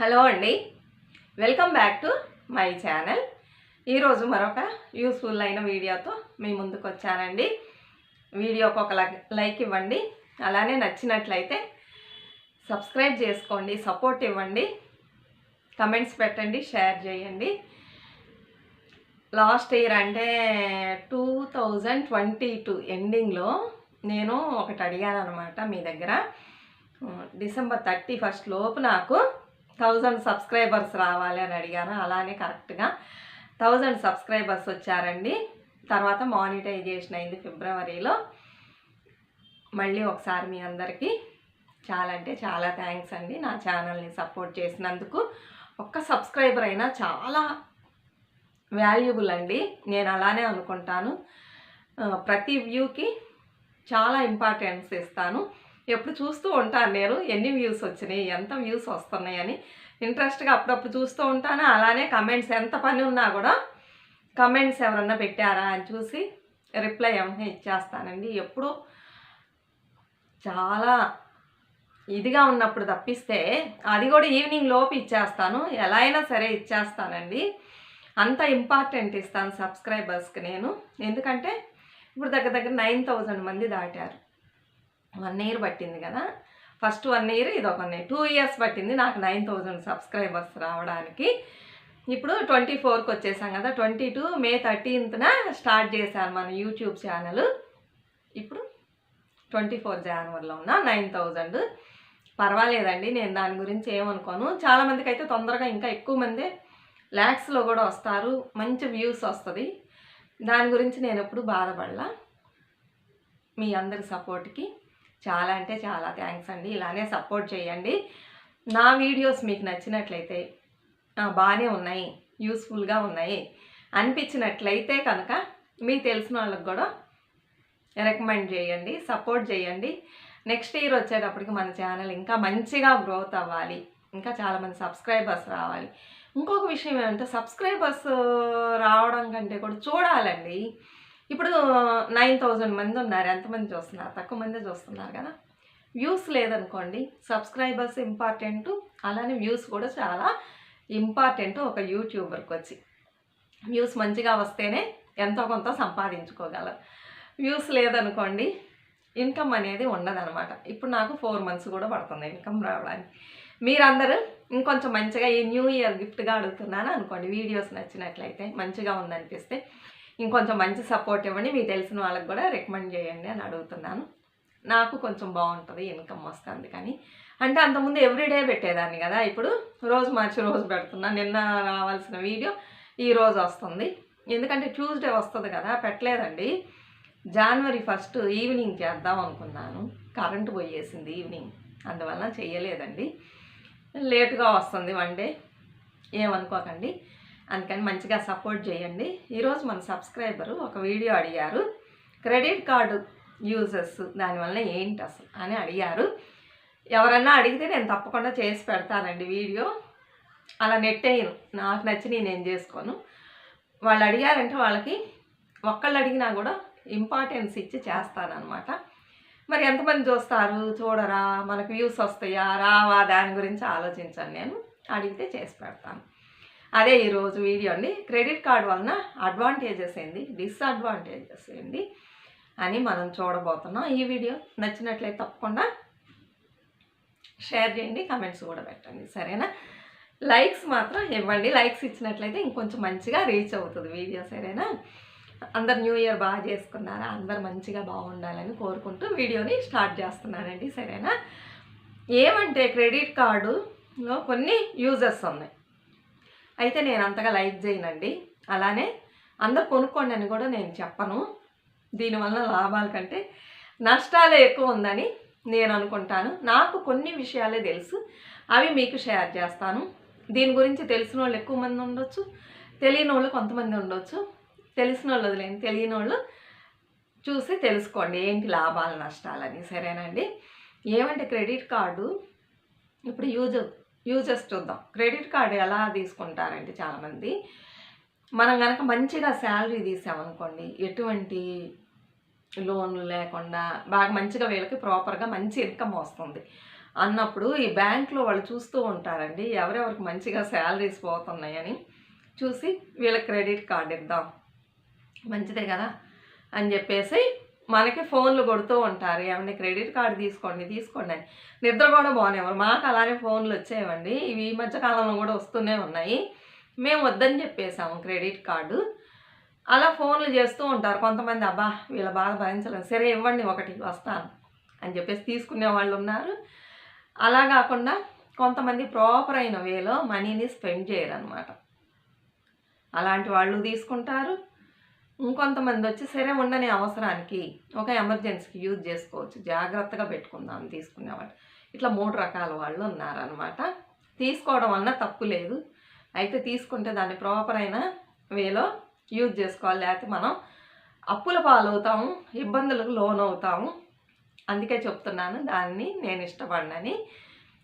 Hello అండి. Welcome back to my channel. ఈరోజు మరొక యూస్ఫుల్ అయిన వీడియోతో మీ ముందుకు వచ్చానండి. వీడియోకి ఒక లైక్ ఇవ్వండి. అలానే నచ్చినట్లయితే సబ్స్క్రైబ్ చేసుకోండి సపోర్ట్ ఇవ్వండి. కమెంట్స్ పెట్టండి షేర్ చేయండి. లాస్ట్ ఇయర్ అంటే టూ థౌజండ్ ట్వంటీ టూ ఎండింగ్లో నేను ఒకటి అడిగాను అనమాట మీ దగ్గర. డిసెంబర్ థర్టీ ఫస్ట్ లోపు నాకు థౌజండ్ సబ్స్క్రైబర్స్ రావాలి అని అడిగాను. అలానే కరెక్ట్గా థౌజండ్ సబ్స్క్రైబర్స్ వచ్చారండి. తర్వాత మానిటైజేషన్ అయింది ఫిబ్రవరిలో. మళ్ళీ ఒకసారి మీ అందరికీ చాలా అంటే చాలా థ్యాంక్స్ అండి. నా ఛానల్ని సపోర్ట్ చేసినందుకు. ఒక్క సబ్స్క్రైబర్ అయినా చాలా వాల్యుబుల్ అండి. నేను అలానే అనుకుంటాను. ప్రతి వ్యూకి చాలా ఇంపార్టెన్స్ ఇస్తాను. ఎప్పుడు చూస్తూ ఉంటాను నేను. ఎన్ని వ్యూస్ వచ్చినాయి ఎంత వ్యూస్ వస్తున్నాయని ఇంట్రెస్ట్గా అప్పుడప్పుడు చూస్తూ ఉంటాను. అలానే కమెంట్స్ ఎంత పని ఉన్నా కూడా కమెంట్స్ ఎవరన్నా పెట్టారా అని చూసి రిప్లై ఏమైనా ఇచ్చేస్తానండి. ఎప్పుడు చాలా ఇదిగా ఉన్నప్పుడు తప్పిస్తే అది కూడా ఈవినింగ్ లోపు ఇచ్చేస్తాను. ఎలా అయినా సరే ఇచ్చేస్తానండి. అంత ఇంపార్టెంట్ ఇస్తాను సబ్స్క్రైబర్స్కి నేను. ఎందుకంటే ఇప్పుడు దగ్గర దగ్గర నైన్ థౌజండ్ మంది దాటారు. వన్ ఇయర్ పట్టింది కదా. ఫస్ట్ వన్ ఇయర్ ఇది ఒక టూ ఇయర్స్ పట్టింది నాకు నైన్ థౌజండ్ సబ్స్క్రైబర్స్ రావడానికి. ఇప్పుడు ట్వంటీ ఫోర్కి వచ్చేసాం కదా. ట్వంటీ టూ మే థర్టీన్త్న స్టార్ట్ చేశాను మన యూట్యూబ్ ఛానల్. ఇప్పుడు ట్వంటీ ఫోర్ జనవరిలో ఉన్న నైన్ థౌజండ్ పర్వాలేదండి నేను దాని గురించి ఏమనుకోను. చాలామందికి అయితే తొందరగా ఇంకా ఎక్కువ మంది ల్యాక్స్లో కూడా వస్తారు. మంచి వ్యూస్ వస్తుంది. దాని గురించి నేను ఎప్పుడు బాధపడలా. మీ అందరి సపోర్ట్కి. చాలా అంటే చాలా థ్యాంక్స్ అండి. ఇలానే సపోర్ట్ చేయండి. నా వీడియోస్ మీకు నచ్చినట్లయితే బాగానే ఉన్నాయి యూస్ఫుల్గా ఉన్నాయి. అనిపించినట్లయితే కనుక మీకు తెలిసిన వాళ్ళకి కూడా రికమెండ్ చేయండి సపోర్ట్ చేయండి. నెక్స్ట్ ఇయర్ వచ్చేటప్పటికి మన ఛానల్ ఇంకా మంచిగా గ్రోత్ అవ్వాలి. ఇంకా చాలామంది సబ్స్క్రైబర్స్ రావాలి. ఇంకొక విషయం ఏమంటే సబ్స్క్రైబర్స్ రావడం కంటే కూడా చూడాలండి. ఇప్పుడు నైన్ థౌజండ్ మంది ఉన్నారు. ఎంతమంది చూస్తున్నారు? తక్కువ మంది చూస్తున్నారు కదా? వ్యూస్ లేదనుకోండి సబ్స్క్రైబర్స్ ఇంపార్టెంట్ అలానే వ్యూస్ కూడా చాలా ఇంపార్టెంట్ ఒక యూట్యూబర్కి వచ్చి. వ్యూస్ మంచిగా వస్తేనే ఎంతో కొంత సంపాదించుకోగలరు. వ్యూస్ లేదనుకోండి ఇన్కమ్ అనేది ఉండదనమాట ఇప్పుడు నాకు ఫోర్ మంత్స్ కూడా పడుతుంది ఇన్కమ్ రావడానికి. మీరందరూ ఇంకొంచెం మంచిగా ఈ న్యూ ఇయర్ గిఫ్ట్గా అడుగుతున్నాను అనుకోండి వీడియోస్ నచ్చినట్లయితే మంచిగా ఉందనిపిస్తే ఇంకొంచెం మంచి సపోర్ట్ ఇవ్వండి. మీకు తెలిసిన వాళ్ళకి కూడా రికమెండ్ చేయండి అని అడుగుతున్నాను. నాకు కొంచెం బాగుంటుంది ఇన్కమ్ వస్తుంది కానీ. అంటే అంతకుముందు ఎవ్రీడే పెట్టేదాన్ని కదా. ఇప్పుడు రోజు మార్చి రోజు పెడుతున్నా. నిన్న రావాల్సిన వీడియో ఈ రోజు వస్తుంది. ఎందుకంటే ట్యూస్డే వస్తుంది కదా పెట్టలేదండి. జనవరి ఫస్ట్ ఈవినింగ్ చేద్దాం అనుకున్నాను. కరెంటు పోయేసింది ఈవినింగ్ అందువలన చేయలేదండి లేటుగా వస్తుంది వన్ డే ఏమనుకోకండి. అందుకని మంచిగా సపోర్ట్ చేయండి. ఈరోజు మన సబ్స్క్రైబరు ఒక వీడియో అడిగారు. క్రెడిట్ కార్డు యూజెస్ దానివల్ల ఏంటి అసలు అని అడిగారు. ఎవరన్నా అడిగితే నేను తప్పకుండా చేసి పెడతానండి వీడియో. అలా నెట్టేయను నాకు నచ్చిన నేను చేసుకోను. వాళ్ళు అడిగారంటే వాళ్ళకి ఒక్కళ్ళు అడిగినా కూడా ఇంపార్టెన్స్ ఇచ్చి చేస్తానన్నమాట. మరి ఎంతమంది చూస్తారు? చూడరా? మనకు వ్యూస్ వస్తాయా? రావా? దాని గురించి ఆలోచించాను నేను అడిగితే చేసి పెడతాను. అదే ఈరోజు వీడియో అండి. క్రెడిట్ కార్డ్ వలన అడ్వాంటేజెస్ ఏంది? డిస్అడ్వాంటేజెస్ ఏంది? అని మనం చూడబోతున్నాం. ఈ వీడియో నచ్చినట్లయితే తప్పకుండా షేర్ చేయండి కమెంట్స్ కూడా పెట్టండి. సరేనా? లైక్స్ మాత్రం ఇవ్వండి. లైక్స్ ఇచ్చినట్లయితే ఇంకొంచెం మంచిగా రీచ్ అవుతుంది వీడియో సరేనా? అందరు న్యూ ఇయర్ బాగా చేసుకున్నారా? అందరు మంచిగా బాగుండాలని కోరుకుంటూ వీడియోని స్టార్ట్ చేస్తున్నానండి సరేనా? ఏమంటే క్రెడిట్ కార్డులో కొన్ని యూజెస్ ఉన్నాయి. అయితే నేను అంతగా లైక్ చేయనండి. అలానే అందరు కొనుక్కోండి అని కూడా నేను చెప్పను. దీనివల్ల లాభాల కంటే నష్టాలే ఎక్కువ ఉందని నేను అనుకుంటాను. నాకు కొన్ని విషయాలే తెలుసు. అవి మీకు షేర్ చేస్తాను. దీని గురించి తెలిసిన వాళ్ళు ఎక్కువ మంది ఉండొచ్చు. తెలియని వాళ్ళు కొంతమంది ఉండొచ్చు. తెలిసిన వాళ్ళు వదిలేని తెలియని వాళ్ళు చూసి తెలుసుకోండి ఏంటి లాభాలు నష్టాలని సరేనండి ఏమంటే క్రెడిట్ కార్డు ఇప్పుడు యూజ్ యూజెస్ చూద్దాం. క్రెడిట్ కార్డు ఎలా తీసుకుంటారంటే చాలామంది మనం కనుక మంచిగా శాలరీ తీసామనుకోండి ఎటువంటి లోన్లు లేకుండా బాగా మంచిగా వీళ్ళకి ప్రాపర్గా మంచి ఇన్కమ్ వస్తుంది. అన్నప్పుడు ఈ బ్యాంక్లో వాళ్ళు చూస్తూ ఉంటారండి ఎవరెవరికి మంచిగా శాలరీస్ పోతున్నాయని చూసి వీళ్ళకి క్రెడిట్ కార్డు ఇద్దాం. మంచిదే కదా అని చెప్పేసి మనకి ఫోన్లు కొడుతూ ఉంటారు. ఏమండి? క్రెడిట్ కార్డు తీసుకోండి తీసుకోండి అని. నిద్ర కూడా బాగునేవారు మాకు అలానే ఫోన్లు వచ్చేవండి. ఇవి ఈ మధ్య కాలంలో కూడా వస్తూనే ఉన్నాయి. మేము వద్దని చెప్పేసాము క్రెడిట్ కార్డు. అలా ఫోన్లు చేస్తూ ఉంటారు. కొంతమంది అబ్బా వీళ్ళ బాధ భరించలేదు సరే ఇవ్వండి ఒకటి వస్తాను. అని చెప్పేసి తీసుకునే వాళ్ళు ఉన్నారు. అలా కాకుండా కొంతమంది ప్రాపర్ అయిన వేలో మనీని స్పెండ్ చేయరు అనమాట అలాంటి వాళ్ళు తీసుకుంటారు. ఇంకొంతమంది వచ్చి సరే ఉండని అవసరానికి ఒక ఎమర్జెన్సీకి యూజ్ చేసుకోవచ్చు. జాగ్రత్తగా పెట్టుకుందాం తీసుకునేవాళ్ళు ఇట్లా మూడు రకాల వాళ్ళు ఉన్నారనమాట తీసుకోవడం వలన తప్పు లేదు. అయితే తీసుకుంటే దాన్ని ప్రాపర్ అయిన వేలో యూజ్ చేసుకోవాలి. లేకపోతే మనం అప్పుల పాలవుతాము ఇబ్బందులకు లోన్ అవుతాము అందుకే చెప్తున్నాను దాన్ని నేను ఇష్టపడినని.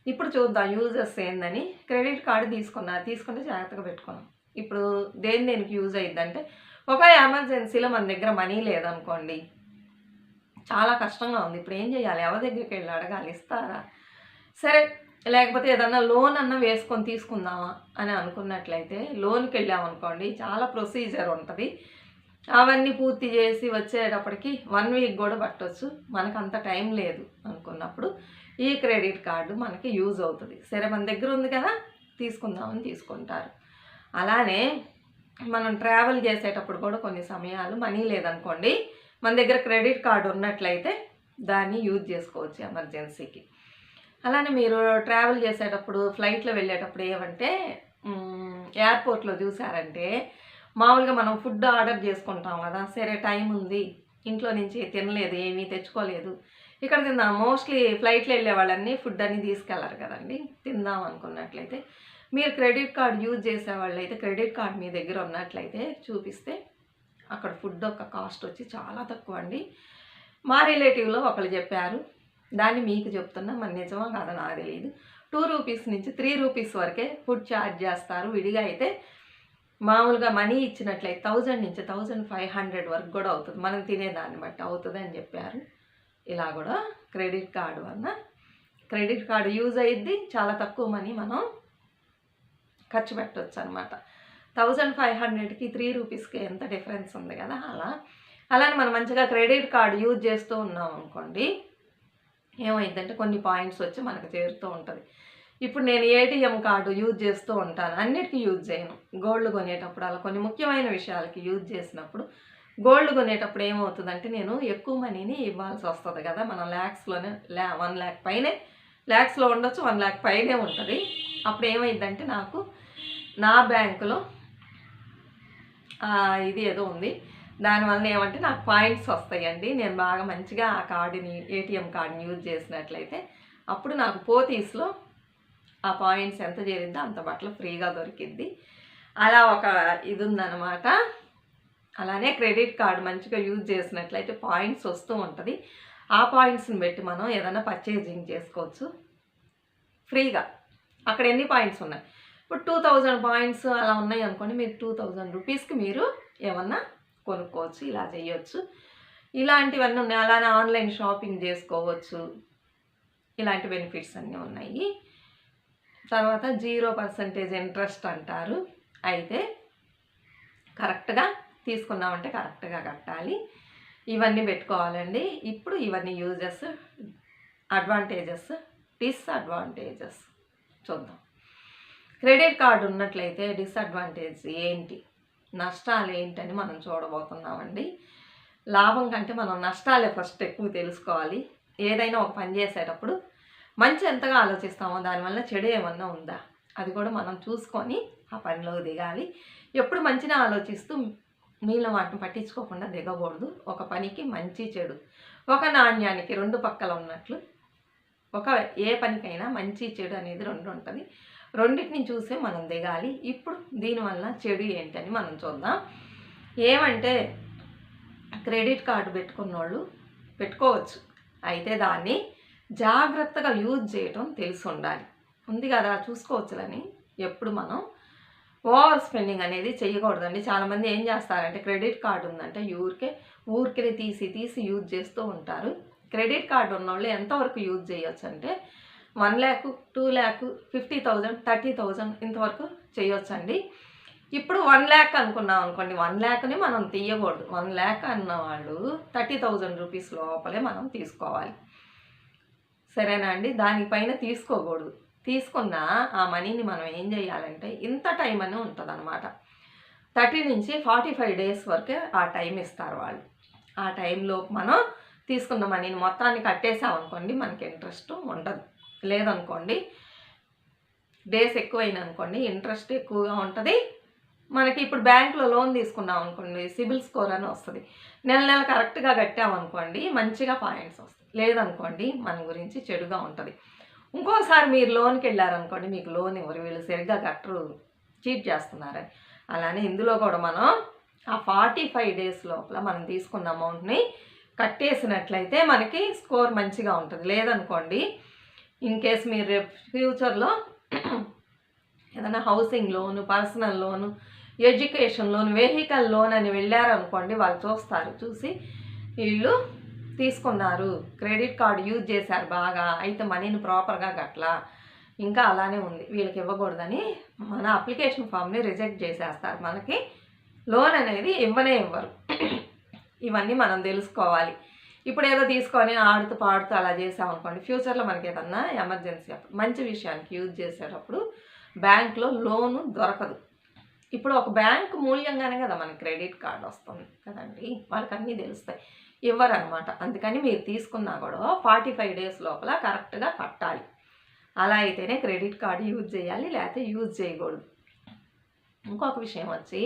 ఇప్పుడు చూద్దాం యూజెస్ ఏందని. క్రెడిట్ కార్డు తీసుకున్నా తీసుకుంటే జాగ్రత్తగా పెట్టుకున్నాం. ఇప్పుడు దేని దేనికి యూజ్ అయ్యిందంటే ఒక ఎమర్జెన్సీలో మన దగ్గర మనీ లేదనుకోండి చాలా కష్టంగా ఉంది. ఇప్పుడు ఏం చేయాలి? ఎవరి దగ్గరికి వెళ్ళి అడగాలి? ఇస్తారా? సరే లేకపోతే ఏదన్నా లోన్ అన్న వేసుకొని తీసుకుందామా అని అనుకున్నట్లయితే లోన్కి వెళ్ళామనుకోండి చాలా ప్రొసీజర్ ఉంటుంది. అవన్నీ పూర్తి చేసి వచ్చేటప్పటికి వన్ వీక్ కూడా పట్టవచ్చు మనకు అంత టైం లేదు అనుకున్నప్పుడు ఈ క్రెడిట్ కార్డు మనకి యూజ్ అవుతుంది. సరే మన దగ్గర ఉంది కదా తీసుకుందామని తీసుకుంటారు. అలానే మనం ట్రావెల్ చేసేటప్పుడు కూడా కొన్ని సమయాలు మనీ లేదనుకోండి మన దగ్గర క్రెడిట్ కార్డు ఉన్నట్లయితే దాన్ని యూజ్ చేసుకోవచ్చు ఎమర్జెన్సీకి అలానే మీరు ట్రావెల్ చేసేటప్పుడు ఫ్లైట్లో వెళ్ళేటప్పుడు ఏమంటే ఎయిర్పోర్ట్లో చూసారంటే మామూలుగా మనం ఫుడ్ ఆర్డర్ చేసుకుంటాం కదా సరే టైం ఉంది ఇంట్లో నుంచి తినలేదు ఏమీ తెచ్చుకోలేదు ఇక్కడ తిందాం మోస్ట్లీ ఫ్లైట్లో వెళ్ళే వాళ్ళన్నీ ఫుడ్ అని తీసుకెళ్ళరు కదండి తిందాం అనుకున్నట్లయితే మీరు క్రెడిట్ కార్డ్ యూజ్ చేసే వాళ్ళైతే క్రెడిట్ కార్డ్ మీ దగ్గర ఉన్నట్లయితే చూపిస్తే అక్కడ ఫుడ్ ఒక కాస్ట్ వచ్చి చాలా తక్కువ అండి. మా రిలేటివ్లో ఒకళ్ళు చెప్పారు దాన్ని మీకు చెప్తున్నా మరి నిజమా కాదా నాకు తెలియదు టూ రూపీస్ నుంచి త్రీ రూపీస్ వరకే ఫుడ్ ఛార్జ్ చేస్తారు. విడిగా అయితే మామూలుగా మనీ ఇచ్చినట్లయితే థౌజండ్ నుంచి థౌజండ్ ఫైవ్ హండ్రెడ్ వరకు కూడా అవుతుంది. మనం తినేదాన్ని బట్టి అవుతుంది అని చెప్పారు. ఇలా కూడా క్రెడిట్ కార్డు వలన క్రెడిట్ కార్డు యూజ్ అయ్యిద్ది చాలా తక్కువ మనీ మనం ఖర్చు పెట్టవచ్చు అనమాట థౌజండ్ ఫైవ్ హండ్రెడ్కి త్రీ రూపీస్కి ఎంత డిఫరెన్స్ ఉంది కదా అలా. అలానే మనం మంచిగా క్రెడిట్ కార్డు యూజ్ చేస్తూ ఉన్నాం అనుకోండి ఏమైందంటే కొన్ని పాయింట్స్ వచ్చి మనకు చేరుతూ ఉంటుంది. ఇప్పుడు నేను ఏటీఎం కార్డు యూజ్ చేస్తూ ఉంటాను అన్నిటికీ యూజ్ చేయను. గోల్డ్ కొనేటప్పుడు అలా కొన్ని ముఖ్యమైన విషయాలకి యూజ్ చేసినప్పుడు గోల్డ్ కొనేటప్పుడు ఏమవుతుందంటే నేను ఎక్కువ మనీని ఇవ్వాల్సి వస్తుంది కదా. మనం ల్యాక్స్లోనే ల్యా వన్ ల్యాక్ పైనే ల్యాక్స్లో ఉండొచ్చు వన్ ల్యాక్ పైనే ఉంటుంది. అప్పుడు ఏమైందంటే నాకు నా బ్యాంకులో ఇది ఏదో ఉంది. దానివల్ల ఏమంటే నాకు పాయింట్స్ వస్తాయండి. నేను బాగా మంచిగా ఆ కార్డుని ఏటీఎం కార్డుని యూజ్ చేసినట్లయితే అప్పుడు నాకు పోతీస్లో ఆ పాయింట్స్ ఎంత చేరిందో అంత బట్టలు ఫ్రీగా దొరికిద్ది. అలా ఒక ఇది ఉందన్నమాట అలానే క్రెడిట్ కార్డు మంచిగా యూజ్ చేసినట్లయితే పాయింట్స్ వస్తూ ఉంటుంది. ఆ పాయింట్స్ని పెట్టి మనం ఏదైనా పర్చేజింగ్ చేసుకోవచ్చు. ఫ్రీగా. అక్కడ ఎన్ని పాయింట్స్ ఉన్నాయి? ఇప్పుడు టూ థౌజండ్ పాయింట్స్ అలా ఉన్నాయి అనుకోండి మీరు టూ థౌజండ్ రూపీస్కి మీరు ఏమన్నా కొనుక్కోవచ్చు ఇలా చేయొచ్చు. ఇలాంటివన్నీ ఉన్నాయి. అలానే ఆన్లైన్ షాపింగ్ చేసుకోవచ్చు. ఇలాంటి బెనిఫిట్స్ అన్నీ ఉన్నాయి. తర్వాత జీరో పర్సంటేజ్ ఇంట్రెస్ట్ అంటారు. అయితే కరెక్ట్గా తీసుకున్నామంటే కరెక్ట్గా కట్టాలి. ఇవన్నీ పెట్టుకోవాలండి. ఇప్పుడు ఇవన్నీ యూజెస్ అడ్వాంటేజెస్ డిస్అడ్వాంటేజెస్. చూద్దాం. క్రెడిట్ కార్డు ఉన్నట్లయితే డిసడ్వాంటేజ్ ఏంటి? నష్టాలు ఏంటని మనం చూడబోతున్నామండి. లాభం కంటే మనం నష్టాలే ఫస్ట్ ఎక్కువ తెలుసుకోవాలి. ఏదైనా ఒక పని చేసేటప్పుడు మంచి ఎంతగా ఆలోచిస్తామో దానివల్ల చెడు ఏమన్నా ఉందా? అది కూడా మనం చూసుకొని ఆ పనిలో దిగాలి. ఎప్పుడు మంచిని ఆలోచిస్తూ మిగిలిన వాటిని పట్టించుకోకుండా దిగకూడదు. ఒక పనికి మంచి చెడు ఒక నాణ్యానికి రెండు పక్కల ఉన్నట్లు ఒక ఏ పనికైనా మంచి చెడు అనేది రెండు ఉంటుంది. రెండింటిని చూసే మనం దిగాలి. ఇప్పుడు దీనివల్ల చెడు ఏంటని మనం చూద్దాం. ఏమంటే క్రెడిట్ కార్డు పెట్టుకున్న వాళ్ళు పెట్టుకోవచ్చు. అయితే దాన్ని జాగ్రత్తగా యూజ్ చేయటం తెలిసి ఉండాలి ఉంది కదా చూసుకోవచ్చులని ఎప్పుడు మనం ఓవర్ స్పెండింగ్ అనేది చేయకూడదండి. చాలామంది ఏం చేస్తారంటే క్రెడిట్ కార్డు ఉందంటే ఊరికే ఊరికే తీసి తీసి యూజ్ చేస్తూ ఉంటారు. క్రెడిట్ కార్డు ఉన్నోళ్ళు ఎంతవరకు యూజ్ చేయొచ్చు అంటే one lakh two lakh fifty thousand thirty thousand ఇంతవరకు చేయొచ్చండి. ఇప్పుడు వన్ ల్యాక్ అనుకున్నాం అనుకోండి వన్ ల్యాక్ని మనం తీయకూడదు. వన్ ల్యాక్ అన్న వాళ్ళు థర్టీ థౌజండ్ రూపీస్ లోపలే మనం తీసుకోవాలి. సరేనా అండి? దానిపైన తీసుకోకూడదు. తీసుకున్న ఆ మనీని మనం ఏం చేయాలంటే ఇంత టైం అని ఉంటుంది అనమాట థర్టీ నుంచి ఫార్టీ ఫైవ్ డేస్ వరకే ఆ టైం ఇస్తారు వాళ్ళు. ఆ టైంలో మనం తీసుకున్న మనీని మొత్తాన్ని కట్టేసామనుకోండి మనకి ఇంట్రెస్ట్ ఉండదు. లేదనుకోండి. డేస్ ఎక్కువైన అనుకోండి ఇంట్రెస్ట్ ఎక్కువగా ఉంటుంది. మనకి ఇప్పుడు బ్యాంకులో లోన్ తీసుకున్నాం అనుకోండి సిబిల్ స్కోర్ అని వస్తుంది. నెల నెల కరెక్ట్గా కట్టామనుకోండి మంచిగా పాయింట్స్ వస్తాయి. లేదనుకోండి మన గురించి చెడుగా ఉంటుంది. ఇంకోసారి మీరు లోన్కి వెళ్ళారనుకోండి మీకు లోన్ ఎవరు వీళ్ళు సరిగ్గా కట్టరు చీట్ చేస్తున్నారని అలానే ఇందులో కూడా మనం ఆ ఫార్టీ ఫైవ్ డేస్ లోపల మనం తీసుకున్న అమౌంట్ని కట్టేసినట్లయితే మనకి స్కోర్ మంచిగా ఉంటుంది. లేదనుకోండి ఇన్ కేస్ మీరు రేపు ఫ్యూచర్లో ఏదైనా housing loan personal loan education loan vehicle loan అని వెళ్ళారనుకోండి వాళ్ళు చూస్తారు. చూసి వీళ్ళు తీసుకున్నారు. క్రెడిట్ కార్డు యూజ్ చేశారు బాగా. అయితే మనీని ప్రాపర్గా కట్టలా ఇంకా అలానే ఉంది. వీళ్ళకి ఇవ్వకూడదని మన అప్లికేషన్ ఫామ్ని రిజెక్ట్ చేసేస్తారు. మనకి లోన్ అనేది ఇవ్వనే ఇవ్వరు. ఇవన్నీ మనం తెలుసుకోవాలి. ఇప్పుడు ఏదో తీసుకొని ఆడుతూ పాడుతూ అలా చేసామనుకోండి ఫ్యూచర్లో మనకి ఏదన్నా ఎమర్జెన్సీ అప్పుడు మంచి విషయానికి యూజ్ చేసేటప్పుడు బ్యాంక్లో లోను దొరకదు. ఇప్పుడు ఒక బ్యాంక్ మూల్యంగానే కదా మనకి క్రెడిట్ కార్డు వస్తుంది కదండి వాళ్ళకి అన్నీ తెలుస్తాయి. ఇవ్వరనమాట. అందుకని మీరు తీసుకున్నా కూడా ఫార్టీ ఫైవ్ డేస్ లోపల కరెక్ట్గా కట్టాలి. అలా అయితేనే క్రెడిట్ కార్డు యూజ్ చేయాలి లేకపోతే యూజ్ చేయకూడదు. ఇంకొక విషయం వచ్చి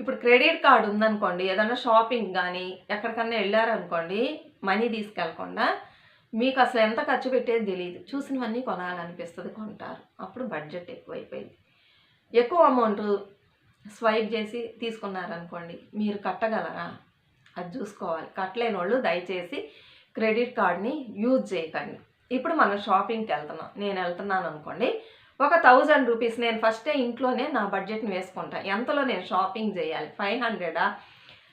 ఇప్పుడు క్రెడిట్ కార్డు ఉందనుకోండి ఏదైనా షాపింగ్ కానీ ఎక్కడికన్నా వెళ్ళారనుకోండి మనీ తీసుకెళ్ళకుండా మీకు అసలు ఎంత ఖర్చు పెట్టేది తెలియదు చూసినవన్నీ కొనాలనిపిస్తుంది కొంటారు. అప్పుడు బడ్జెట్ ఎక్కువైపోయింది. ఎక్కువ అమౌంట్ స్వైప్ చేసి తీసుకున్నారనుకోండి మీరు కట్టగలరా? అది చూసుకోవాలి. కట్టలేని వాళ్ళు దయచేసి క్రెడిట్ కార్డ్ని యూజ్ చేయకండి. ఇప్పుడు మనం షాపింగ్కి వెళ్తున్నాం. నేను వెళ్తున్నాను అనుకోండి ఒక థౌజండ్ రూపీస్ నేను ఫస్టే ఇంట్లోనే నా బడ్జెట్ని వేసుకుంటా. ఎంతలో నేను షాపింగ్ చేయాలి? ఫైవ్ హండ్రెడా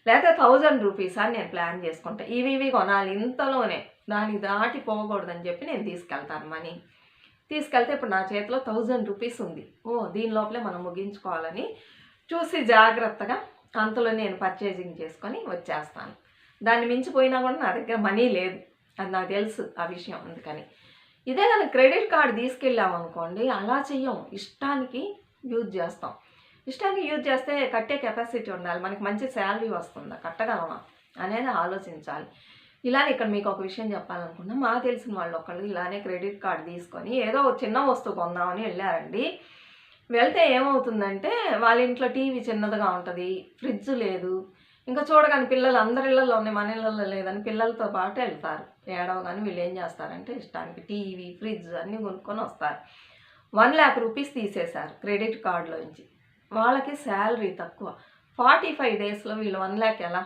లేకపోతే థౌజండ్ రూపీసా అని నేను ప్లాన్ చేసుకుంటా. ఇవి ఇవి కొనాలి. ఇంతలోనే దానికి దాటి పోకూడదని చెప్పి నేను తీసుకెళ్తాను మనీ. తీసుకెళ్తే ఇప్పుడు నా చేతిలో థౌజండ్ రూపీస్ ఉంది. ఓ దీని లోపలే మనం ముగించుకోవాలని చూసి జాగ్రత్తగా అంతలో నేను పర్చేజింగ్ చేసుకొని వచ్చేస్తాను. దాన్ని మించిపోయినా కూడా నా దగ్గర మనీ లేదు. అది నాకు తెలుసు ఆ విషయం అందుకని. ఇదే కానీ క్రెడిట్ కార్డు తీసుకెళ్ళామనుకోండి అలా చెయ్యం. ఇష్టానికి యూజ్ చేస్తాం. ఇష్టానికి యూజ్ చేస్తే కట్టే కెపాసిటీ ఉండాలి. మనకి మంచి శాలరీ వస్తుందా? కట్టగలమా? అనేది ఆలోచించాలి. ఇలానే ఇక్కడ మీకు ఒక విషయం చెప్పాలనుకున్నా మాకు తెలిసిన వాళ్ళు ఒకళ్ళు ఇలానే క్రెడిట్ కార్డు తీసుకొని ఏదో ఒక చిన్న వస్తువు కొందామని వెళ్ళారండి. వెళ్తే ఏమవుతుందంటే వాళ్ళ ఇంట్లో టీవీ చిన్నదిగా ఉంటుంది ఫ్రిడ్జ్ లేదు. ఇంకా చూడగానే పిల్లలు అందరి ఇళ్ళల్లో ఉన్నాయి మన ఇళ్ళల్లో లేదని పిల్లలతో పాటు వెళ్తారు. ఏడవ కానీ వీళ్ళు ఏం చేస్తారంటే ఇష్టానికి టీవీ ఫ్రిడ్జ్ అన్నీ కొనుక్కొని వస్తారు. వన్ ల్యాక్ రూపీస్ తీసేశారు క్రెడిట్ కార్డులోంచి వాళ్ళకి శాలరీ తక్కువ. ఫార్టీ ఫైవ్ డేస్లో వీళ్ళు వన్ ల్యాక్ ఎలా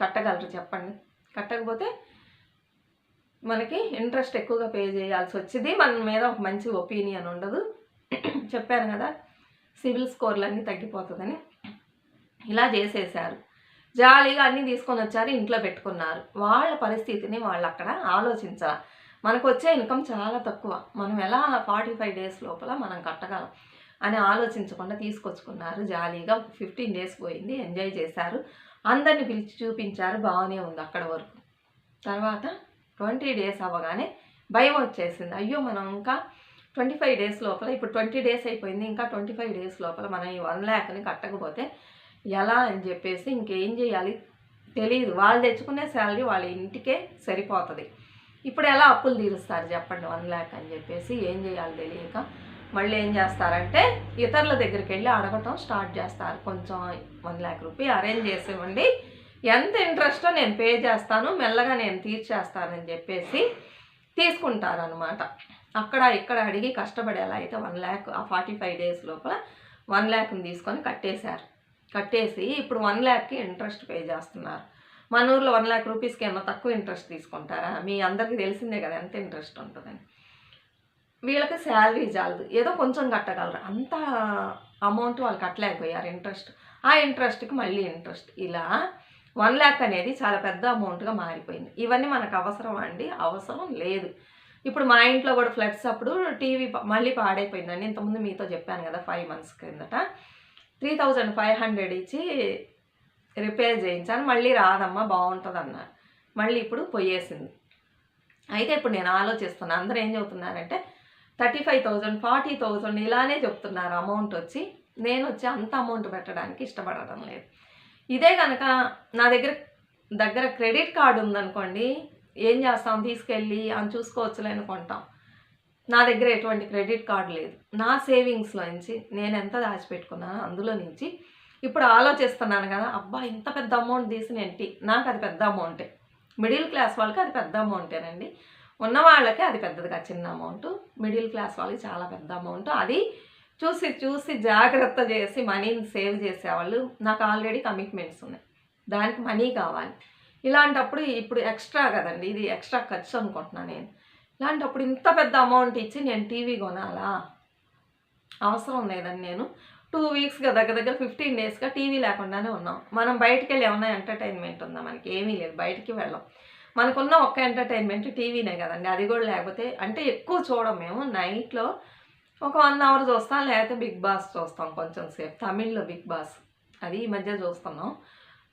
కట్టగలరు చెప్పండి? కట్టకపోతే మనకి ఇంట్రెస్ట్ ఎక్కువగా పే చేయాల్సి వచ్చింది. మన మీద ఒక మంచి ఒపీనియన్ ఉండదు. చెప్పాను కదా సివిల్ స్కోర్లన్నీ తగ్గిపోతుందని. ఇలా చేసేసారు జాలీగా అన్నీ తీసుకొని వచ్చారు ఇంట్లో పెట్టుకున్నారు. వాళ్ళ పరిస్థితిని వాళ్ళు అక్కడ ఆలోచించాలి. మనకు వచ్చే ఇన్కమ్ చాలా తక్కువ. మనం ఎలా ఫార్టీ ఫైవ్ డేస్ లోపల మనం కట్టగలం అని ఆలోచించకుండా తీసుకొచ్చుకున్నారు. జాలీగా ఫిఫ్టీన్ డేస్ పోయింది ఎంజాయ్ చేశారు. అందరిని పిలిచి చూపించారు బాగానే ఉంది అక్కడ వరకు. తర్వాత ట్వంటీ డేస్ అవ్వగానే భయం వచ్చేసింది. అయ్యో మనం ఇంకా ట్వంటీ ఫైవ్ డేస్ లోపల ఇప్పుడు ట్వంటీ డేస్ అయిపోయింది ఇంకా ట్వంటీ ఫైవ్ డేస్ లోపల మనం ఈ వన్ ల్యాక్ని కట్టకపోతే ఎలా అని చెప్పేసి ఇంకేం చేయాలి? తెలియదు వాళ్ళు తెచ్చుకునే శాలరీ వాళ్ళ ఇంటికే సరిపోతుంది. ఇప్పుడు ఎలా అప్పులు తీరుస్తారు చెప్పండి? వన్ ల్యాక్ అని చెప్పేసి ఏం చేయాలి తెలియక మళ్ళీ ఏం చేస్తారంటే ఇతరుల దగ్గరికి వెళ్ళి అడగటం స్టార్ట్ చేస్తారు. కొంచెం వన్ ల్యాక్ రూపీ అరేంజ్ చేసేవ్వండి. ఎంత ఇంట్రెస్టో నేను పే చేస్తాను. మెల్లగా నేను తీర్చేస్తానని చెప్పేసి తీసుకుంటారనమాట అక్కడ ఇక్కడ అడిగి కష్టపడేలా అయితే వన్ ల్యాక్ ఆ ఫార్టీ ఫైవ్ డేస్ లోపల వన్ ల్యాక్ని తీసుకొని కట్టేశారు. కట్టేసి ఇప్పుడు వన్ ల్యాక్కి ఇంట్రెస్ట్ పే చేస్తున్నారు. మన ఊర్లో వన్ ల్యాక్ రూపీస్కి ఏమో తక్కువ ఇంట్రెస్ట్ తీసుకుంటారా? మీ అందరికీ తెలిసిందే కదా ఎంత ఇంట్రెస్ట్ ఉంటుందని. వీళ్ళకి శాలరీ చాలదు. ఏదో కొంచెం కట్టగలరు. అంత అమౌంట్ వాళ్ళు కట్టలేకపోయారు ఇంట్రెస్ట్. ఆ ఇంట్రెస్ట్కి మళ్ళీ ఇంట్రెస్ట్. ఇలా వన్ ల్యాక్ అనేది చాలా పెద్ద అమౌంట్గా మారిపోయింది. ఇవన్నీ మనకు అవసరం అండి. అవసరం లేదు. ఇప్పుడు మా ఇంట్లో కూడా ఫ్లడ్స్ అప్పుడు టీవీ మళ్ళీ పాడైపోయిందండి. ఇంతకుముందు మీతో చెప్పాను కదా ఫైవ్ మంత్స్ కిందట త్రీ థౌజండ్ ఫైవ్ హండ్రెడ్ ఇచ్చి రిపేర్ చేయించాను మళ్ళీ రాదమ్మా బాగుంటుంది అన్నారు మళ్ళీ ఇప్పుడు పోయేసింది. అయితే ఇప్పుడు నేను ఆలోచిస్తున్నాను అందరూ ఏం చెబుతున్నారంటే thirty five thousand forty thousand ఇలానే చెప్తున్నారు అమౌంట్ వచ్చి. నేను వచ్చి అంత అమౌంట్ పెట్టడానికి ఇష్టపడటం లేదు. ఇదే కనుక నా దగ్గర దగ్గర క్రెడిట్ కార్డు ఉందనుకోండి ఏం చేస్తాం? తీసుకెళ్ళి అని చూసుకోవచ్చులే అనుకుంటాం నా దగ్గర ఎటువంటి క్రెడిట్ కార్డు లేదు. నా సేవింగ్స్లో నుంచి నేను ఎంత దాచిపెట్టుకున్నానో అందులో నుంచి ఇప్పుడు ఆలోచిస్తున్నాను కదా అబ్బా ఇంత పెద్ద అమౌంట్ తీసిన ఏంటి? నాకు అది పెద్ద అమౌంటే. మిడిల్ క్లాస్ వాళ్ళకి అది పెద్ద అమౌంటేనండి. ఉన్న వాళ్ళకి అది పెద్దదిగా చిన్న అమౌంట్. మిడిల్ క్లాస్ వాళ్ళకి చాలా పెద్ద అమౌంట్. అది చూసి చూసి జాగ్రత్త చేసి మనీని సేవ్ చేసేవాళ్ళు. నాకు ఆల్రెడీ కమిట్మెంట్స్ ఉన్నాయి. దానికి మనీ కావాలి. ఇలాంటప్పుడు ఇప్పుడు ఎక్స్ట్రా కదండి ఇది ఎక్స్ట్రా ఖర్చు అనుకుంటున్నాను నేను. ఇలాంటప్పుడు ఇంత పెద్ద అమౌంట్ ఇచ్చి నేను టీవీ కొనాలా? అవసరం లేదండి నేను. టూ వీక్స్గా దగ్గర దగ్గర ఫిఫ్టీన్ డేస్గా టీవీ లేకుండానే ఉన్నాం. మనం బయటికి వెళ్ళి ఏమన్నా ఎంటర్టైన్మెంట్ ఉందా? మనకి ఏమీ లేదు. బయటికి వెళ్ళాం. మనకున్న ఒక్క ఎంటర్టైన్మెంట్ టీవీనే కదండి. అది కూడా లేకపోతే అంటే ఎక్కువ చూడం మేము. నైట్లో ఒక వన్ అవర్ చూస్తాం లేకపోతే బిగ్ బాస్ చూస్తాం కొంచెం సేపు. తమిళ్ళో బిగ్ బాస్. అది ఈ మధ్య చూస్తున్నాం.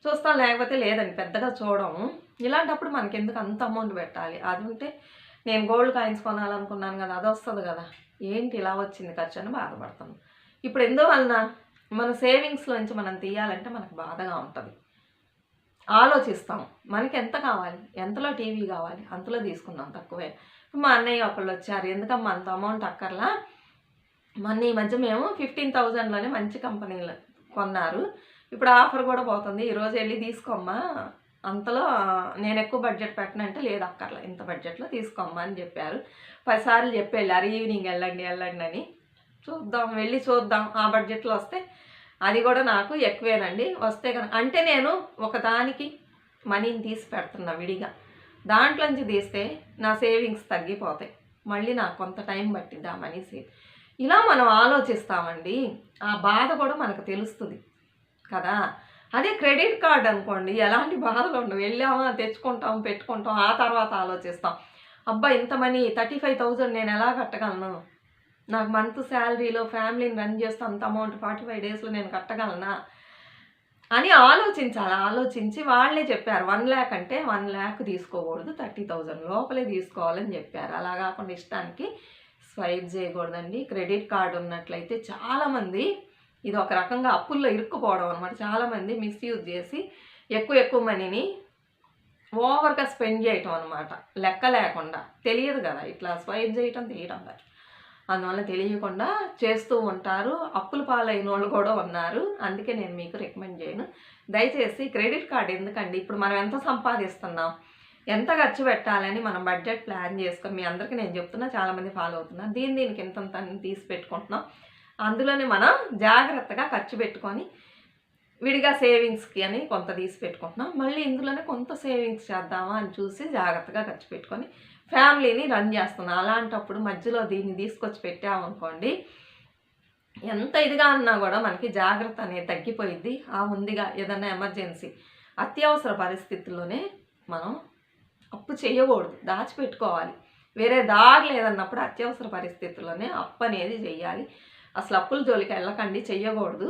చూస్తాం లేకపోతే లేదండి. పెద్దగా చూడము. ఇలాంటప్పుడు మనకి ఎందుకు అంత అమౌంట్ పెట్టాలి? అది ఉంటే నేను గోల్డ్ కాయిన్స్ కొనాలనుకున్నాను కదా అది వస్తుంది కదా. ఏంటి ఇలా వచ్చింది ఖర్చు అని బాధపడతాను. ఇప్పుడు ఎందువలన మన సేవింగ్స్లోంచి మనం తీయాలంటే మనకు బాధగా ఉంటుంది. ఆలోచిస్తాం మనకి ఎంత కావాలి? ఎంతలో టీవీ కావాలి? అంతలో తీసుకుందాం తక్కువే. మా అన్నయ్య ఒకళ్ళు వచ్చారు ఎందుకమ్మా అంత అమౌంట్ అక్కర్లా? మొన్న ఈ మధ్య మేము ఫిఫ్టీన్ థౌజండ్లోనే మంచి కంపెనీలు కొన్నారు. ఇప్పుడు ఆఫర్ కూడా పోతుంది ఈరోజు వెళ్ళి తీసుకోమ్మా. అంతలో నేను ఎక్కువ బడ్జెట్ పెట్టనంటే లేదు అక్కర్లా ఇంత బడ్జెట్లో తీసుకోమ్మా అని చెప్పారు. పదిసార్లు చెప్పి వెళ్ళారు ఈవినింగ్ వెళ్ళండి వెళ్ళండి అని. చూద్దాం వెళ్ళి చూద్దాం. ఆ బడ్జెట్లో వస్తే అది కూడా నాకు ఎక్కువేనండి. వస్తే కనుక అంటే నేను ఒకదానికి మనీని తీసి పెడుతున్నా విడిగా. దాంట్లోంచి తీస్తే నా సేవింగ్స్ తగ్గిపోతాయి. మళ్ళీ నాకు కొంత టైం పట్టింది ఆ మనీ సేవ్. ఇలా మనం ఆలోచిస్తామండి. ఆ బాధ కూడా మనకు తెలుస్తుంది కదా. అదే క్రెడిట్ కార్డ్ అనుకోండి ఎలాంటి బాధలు ఉండవు. వెళ్ళామా తెచ్చుకుంటాం పెట్టుకుంటాం ఆ తర్వాత ఆలోచిస్తాం. అబ్బా ఇంత మనీ థర్టీ ఫైవ్ థౌజండ్ నేను ఎలా కట్టగలను? నాకు మంత్ శాలరీలో ఫ్యామిలీని రన్ చేస్తే అంత అమౌంట్ ఫార్టీ ఫైవ్ డేస్లో నేను కట్టగలనా? అని ఆలోచించాలి. ఆలోచించి వాళ్ళే చెప్పారు. వన్ ల్యాక్ అంటే వన్ ల్యాక్ తీసుకోకూడదు థర్టీ థౌజండ్ లోపలే తీసుకోవాలని చెప్పారు. అలా కాకుండా ఇష్టానికి స్వైప్ చేయకూడదండి. క్రెడిట్ కార్డు ఉన్నట్లయితే చాలామంది ఇది ఒక రకంగా అప్పుల్లో ఇరుక్కుపోవడం అనమాట చాలామంది మిస్యూజ్ చేసి ఎక్కువ ఎక్కువ మనీని ఓవర్గా స్పెండ్ చేయటం అనమాట లెక్క లేకుండా. తెలియదు కదా ఇట్లా స్వైప్ చేయటం తీయటం కదా. అందువల్ల తెలియకుండా చేస్తూ ఉంటారు. అప్పులు పాలైన వాళ్ళు కూడా ఉన్నారు. అందుకే నేను మీకు రికమెండ్ చేయను. దయచేసి క్రెడిట్ కార్డ్ ఎందుకండి? ఇప్పుడు మనం ఎంత సంపాదిస్తున్నాం? ఎంత ఖర్చు పెట్టాలని మనం బడ్జెట్ ప్లాన్ చేసుకొని మీ అందరికీ నేను చెప్తున్నా చాలామంది ఫాలో అవుతున్నా. దీని దీనికి ఇంత తీసి పెట్టుకుంటున్నాం. అందులోనే మనం జాగ్రత్తగా ఖర్చు పెట్టుకొని విడిగా సేవింగ్స్కి అని కొంత తీసి పెట్టుకుంటున్నాం. మళ్ళీ ఇందులోనే కొంత సేవింగ్స్ చేద్దామా అని చూసి జాగ్రత్తగా ఖర్చు పెట్టుకొని ఫ్యామిలీని రన్ చేస్తున్నాం. అలాంటప్పుడు మధ్యలో దీన్ని తీసుకొచ్చి పెట్టామనుకోండి ఎంత ఇదిగా అన్నా కూడా మనకి జాగ్రత్త అనేది తగ్గిపోయింది ఆ ఉందిగా ఏదైనా ఎమర్జెన్సీ అత్యవసర పరిస్థితుల్లోనే మనం అప్పు చేయకూడదు దాచిపెట్టుకోవాలి. వేరే దారి లేదన్నప్పుడు అత్యవసర పరిస్థితుల్లోనే అప్పు అనేది చేయాలి. అసలు అప్పుల జోలికి వెళ్ళకండి చెయ్యకూడదు.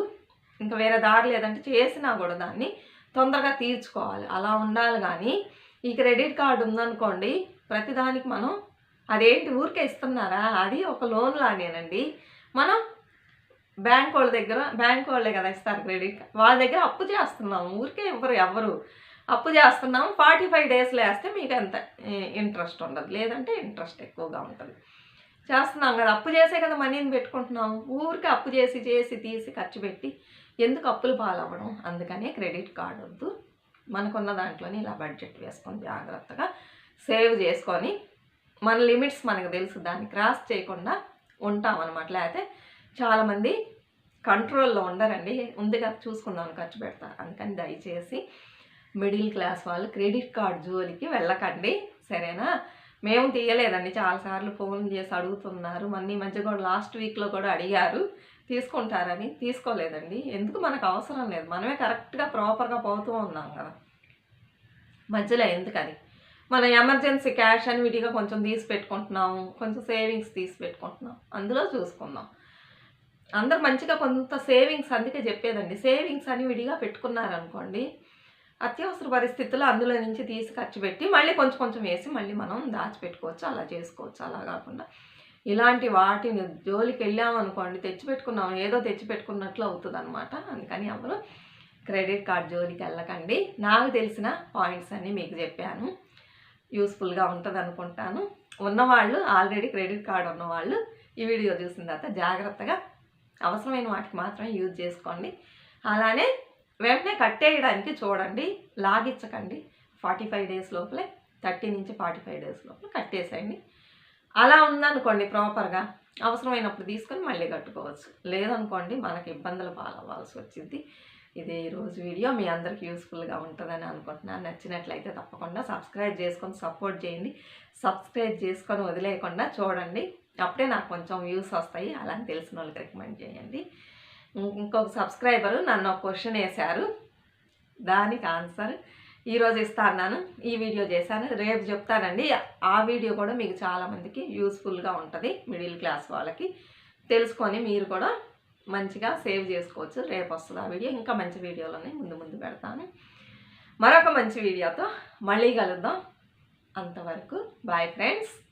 ఇంకా వేరే దారి లేదంటే చేసినా కూడా దాన్ని తొందరగా తీర్చుకోవాలి. అలా ఉండాలి కానీ ఈ క్రెడిట్ కార్డు ఉందనుకోండి ప్రతిదానికి మనం అదేంటి ఊరికే ఇస్తున్నారా? అది ఒక లోన్ లానేనండి మనం బ్యాంక్ వాళ్ళ దగ్గర బ్యాంక్ వాళ్ళే కదా ఇస్తారు క్రెడిట్ కార్డ్. వాళ్ళ దగ్గర అప్పు చేస్తున్నాం. ఊరికే ఇవ్వరు ఎవరు అప్పు చేస్తున్నాం. ఫార్టీ ఫైవ్ డేస్లో వేస్తే మీకు ఎంత ఇంట్రెస్ట్ ఉండదు. లేదంటే ఇంట్రెస్ట్ ఎక్కువగా ఉంటుంది. చేస్తున్నాం కదా అప్పు చేసే కదా మనీని పెట్టుకుంటున్నాం. ఊరికి అప్పు చేసి చేసి తీసి ఖర్చు పెట్టి ఎందుకు అప్పులు పాలవ్వడం? అందుకనే క్రెడిట్ కార్డు వద్దు. మనకున్న దాంట్లోనే ఇలా బడ్జెట్ వేసుకొని జాగ్రత్తగా సేవ్ చేసుకొని మన లిమిట్స్ మనకు తెలుసు దాన్ని క్రాస్ చేయకుండా ఉంటాం అనమాట లేకపోతే చాలామంది కంట్రోల్లో ఉండరండి. ఉందిగా చూసుకుందామని ఖర్చు పెడతారు. అందుకని దయచేసి మిడిల్ క్లాస్ వాళ్ళు క్రెడిట్ కార్డ్ జోలికి వెళ్ళకండి. సరేనా? మేము తీయలేదండి. చాలాసార్లు ఫోన్ చేసి అడుగుతున్నారు. మళ్ళీ మధ్య కూడా లాస్ట్ వీక్లో కూడా అడిగారు. తీసుకుంటారని తీసుకోలేదండి. ఎందుకు? మనకు అవసరం లేదు. మనమే కరెక్ట్గా ప్రాపర్గా పోతూ ఉన్నాం కదా. మధ్యలో ఎందుకని? మన ఎమర్జెన్సీ క్యాష్ అని విడిగా కొంచెం తీసి పెట్టుకుంటున్నాం. కొంచెం సేవింగ్స్ తీసి పెట్టుకుంటున్నాం. అందులో చూసుకుందాం. అందరు మంచిగా కొంత సేవింగ్స్ అందుకే చెప్పేదండి. సేవింగ్స్ అని విడిగా పెట్టుకున్నారనుకోండి అత్యవసర పరిస్థితుల్లో అందులో నుంచి తీసి ఖర్చు పెట్టి మళ్ళీ కొంచెం కొంచెం వేసి మళ్ళీ మనం దాచిపెట్టుకోవచ్చు అలా చేసుకోవచ్చు అలా కాకుండా. ఇలాంటి వాటిని జోలికి వెళ్ళామనుకోండి తెచ్చిపెట్టుకున్నాం ఏదో తెచ్చిపెట్టుకున్నట్లు అవుతుంది అనమాట అందుకని ఎవరు క్రెడిట్ కార్డ్ జోలికి వెళ్ళకండి. నాకు తెలిసిన పాయింట్స్ అన్నీ మీకు చెప్పాను. యూస్ఫుల్గా ఉంటుంది అనుకుంటాను ఉన్నవాళ్ళు ఆల్రెడీ క్రెడిట్ కార్డు ఉన్నవాళ్ళు ఈ వీడియో చూసిన తర్వాత జాగ్రత్తగా అవసరమైన వాటికి మాత్రమే యూజ్ చేసుకోండి. అలానే వెంటనే కట్టేయడానికి చూడండి లాగించకండి. ఫార్టీ ఫైవ్ డేస్ లోపలే థర్టీ నుంచి ఫార్టీ ఫైవ్ డేస్ లోపల కట్టేసేయండి. అలా ఉందనుకోండి ప్రాపర్గా అవసరమైనప్పుడు తీసుకొని మళ్ళీ కట్టుకోవచ్చు. లేదనుకోండి మనకి ఇబ్బందులు పాలవ్వాల్సి వచ్చింది. ఇది ఈరోజు వీడియో మీ అందరికి యూస్ఫుల్గా ఉంటుందని అనుకుంటున్నాను. నచ్చినట్లయితే తప్పకుండా సబ్స్క్రైబ్ చేసుకొని సపోర్ట్ చేయండి. సబ్స్క్రైబ్ చేసుకొని వదిలేయకుండా చూడండి. అప్పుడే నాకు కొంచెం వ్యూస్ వస్తాయి. అలా అని తెలిసిన వాళ్ళకి రికమెండ్ చేయండి. ఇంకొక సబ్స్క్రైబరు నన్ను ఒక క్వశ్చన్ వేశారు. దానికి ఆన్సర్ ఈరోజు ఇస్తా అన్నాను ఈ వీడియో చేశాను. రేపు చెప్తానండి. ఆ వీడియో కూడా మీకు చాలామందికి యూస్ఫుల్గా ఉంటుంది మిడిల్ క్లాస్ వాళ్ళకి. తెలుసుకొని మీరు కూడా మంచిగా సేవ్ చేసుకోవచ్చు. రేపు వస్తుంది ఆ వీడియో. ఇంకా మంచి వీడియోలోనే ముందు ముందు పెడతాను. మరొక మంచి వీడియోతో మళ్ళీ కలుద్దాం. అంతవరకు బాయ్ ఫ్రెండ్స్.